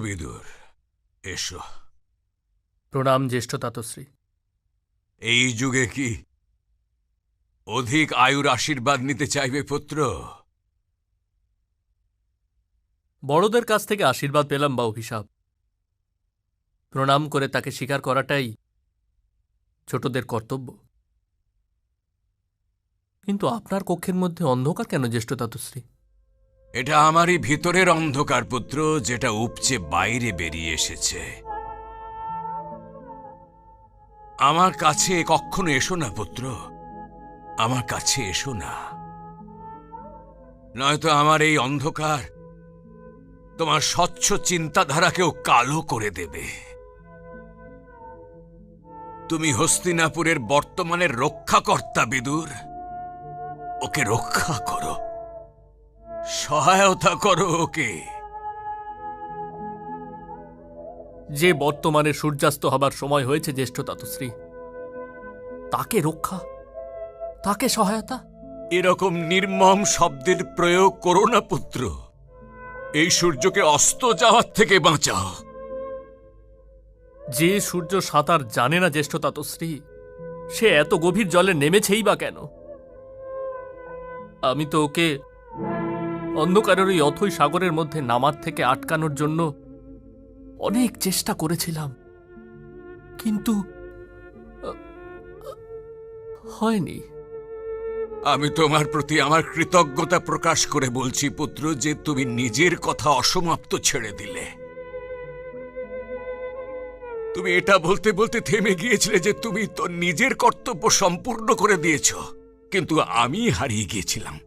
বিদুর এসো। প্রণাম জ্যেষ্ঠ তাতশ্রী। এই যুগে কি অধিক আয়ুর আশীর্বাদ নিতে চাইবে পুত্র? বড়দের কাছ থেকে আশীর্বাদ পেলাম বা অভিশাপ। প্রণাম করে তাকে স্বীকার করাটাই ছোটদের কর্তব্য। কিন্তু আপনার কক্ষের মধ্যে অন্ধকার কেন, জ্যেষ্ঠ তাতশ্রী? এটা আমারই ভিতরের অন্ধকার পুত্র, যেটা উপচে বাইরে বেরিয়ে এসেছে। আমার কাছে কখনো এসো না, পুত্র। আমার কাছে এসো না। নয়তো আমার এই অন্ধকার তোমার স্বচ্ছ চিন্তাধারাকেও কালো করে দেবে। তুমি হস্তিনাপুরের বর্তমানের রক্ষাকর্তা, বিদুর। ওকে রক্ষা করো। সহায়তা করো ওকে। যে বর্তমানে সূর্যাস্ত হবার সময় হয়েছে জ্যেষ্ঠ তাতশ্রী তাকে রক্ষা তাকে সহায়তা? এরকম নির্মম শব্দের প্রয়োগ করো না পুত্র। এই সূর্যকে অস্ত যাওয়ার থেকে বাঁচাও। যে সূর্য সাঁতার জানে না জ্যেষ্ঠ তাতশ্রী সে এত গভীর জলে নেমেছেই বা কেন? আমি তো ওকে অন্ধকারের ওই অথই সাগরের মধ্যে নামার থেকে আটকানোর জন্য অনেক চেষ্টা করেছিলাম। কিন্তু হয়নি। আমি তোমার প্রতি আমার কৃতজ্ঞতা প্রকাশ করে বলছি, পুত্র, যে তুমি নিজের কথা অসমাপ্ত ছেড়ে দিলে। তুমি এটা বলতে বলতে থেমে গিয়েছিলে যে তুমি তো নিজের কর্তব্য সম্পূর্ণ করে দিয়েছ। কিন্তু আমি হারিয়ে গিয়েছিলাম।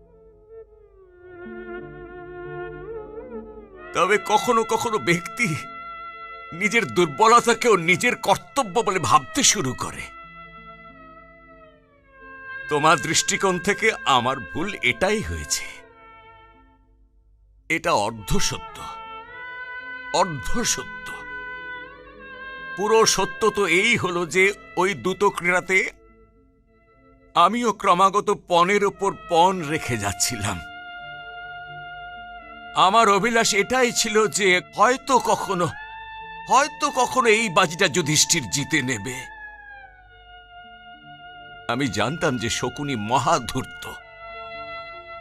তবে কখনো কখনো ব্যক্তি নিজের দুর্বলতাকেও নিজের কর্তব্য বলে ভাবতে শুরু করে। তোমার দৃষ্টিকোণ থেকে আমার ভুল এটাই হয়েছে। এটা অর্ধ সত্য অর্ধ সত্য পুরো সত্য তো এই হলো যে ওই দ্রুত ক্রীড়াতে আমিও ক্রমাগত পণের ওপর পণ রেখে যাচ্ছিলাম। আমার অভিলাষ এটাই ছিল যে হয়তো কখনো হয়তো কখনো এই বাজিটা যুধিষ্ঠির জিতে নেবে। আমি জানতাম যে শকুনি মহাধূর্ত।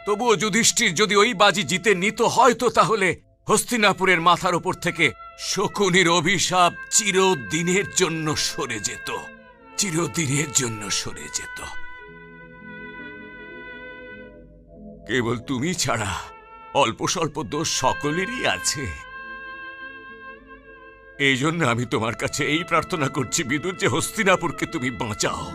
তবুও যুধিষ্ঠির যদি ওই বাজি জিতে নিত হয়তো তাহলে হস্তিনাপুরের মাথার ওপর থেকে শকুনির অভিশাপ চিরদিনের জন্য সরে যেত, চিরদিনের জন্য সরে যেত। কেবল তুমি ছাড়া অল্প স্বল্প দোষ সকলেরই আছে। এই জন্য আমি তোমার কাছে এই প্রার্থনা করছি, বিদুর, যে হস্তিনাপুরকে তুমি বাঁচাও।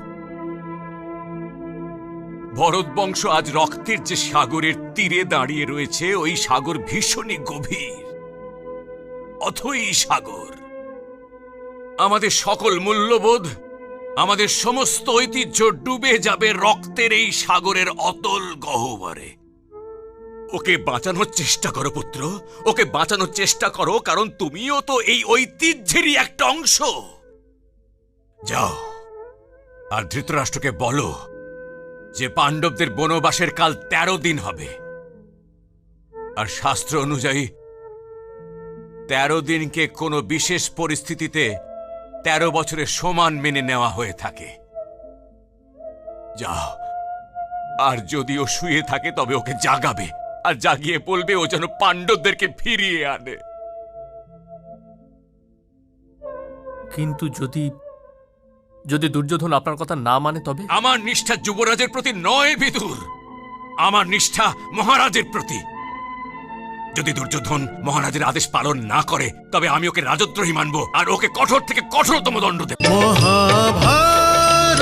ভরত বংশ আজ রক্তের যে সাগরের তীরে দাঁড়িয়ে রয়েছে, ওই সাগর ভীষণই গভীর। অথই সাগর। আমাদের সকল মূল্যবোধ, আমাদের সমস্ত ঐতিহ্য ডুবে যাবে রক্তের এই সাগরের অতল গহ্বরে। ওকে বাঁচানোর চেষ্টা করো, পুত্র। ওকে বাঁচানোর চেষ্টা করো, কারণ তুমিও তো এই ঐতিহ্যেরই একটা অংশ। যাও, আর ধৃতরাষ্ট্রকে বলো যে পাণ্ডবদের বনবাসের কাল তেরো দিন হবে। আর শাস্ত্র অনুযায়ী, তেরো দিনকে কোনো বিশেষ পরিস্থিতিতে তেরো বছরের সমান মেনে নেওয়া হয়ে থাকে। যাও, আর যদি ও শুয়ে থাকে, তবে ওকে জাগাবে। আর জাগিয়ে বলবে ও যেন পাণ্ডবদেরকে ফিরিয়ে আনে। কিন্তু যদি যদি দুর্যোধন আপনার কথা না মানে তবে? আমার নিষ্ঠা যুবরাজের প্রতি নয় বিদুর। আমার নিষ্ঠা মহারাজের প্রতি। যদি দুর্যোধন মহারাজের আদেশ পালন না করে তবে আমি ওকে রাজদ্রোহী মানব আর ওকে কঠোর থেকে কঠোরতম দণ্ড দেব। মহাভারত!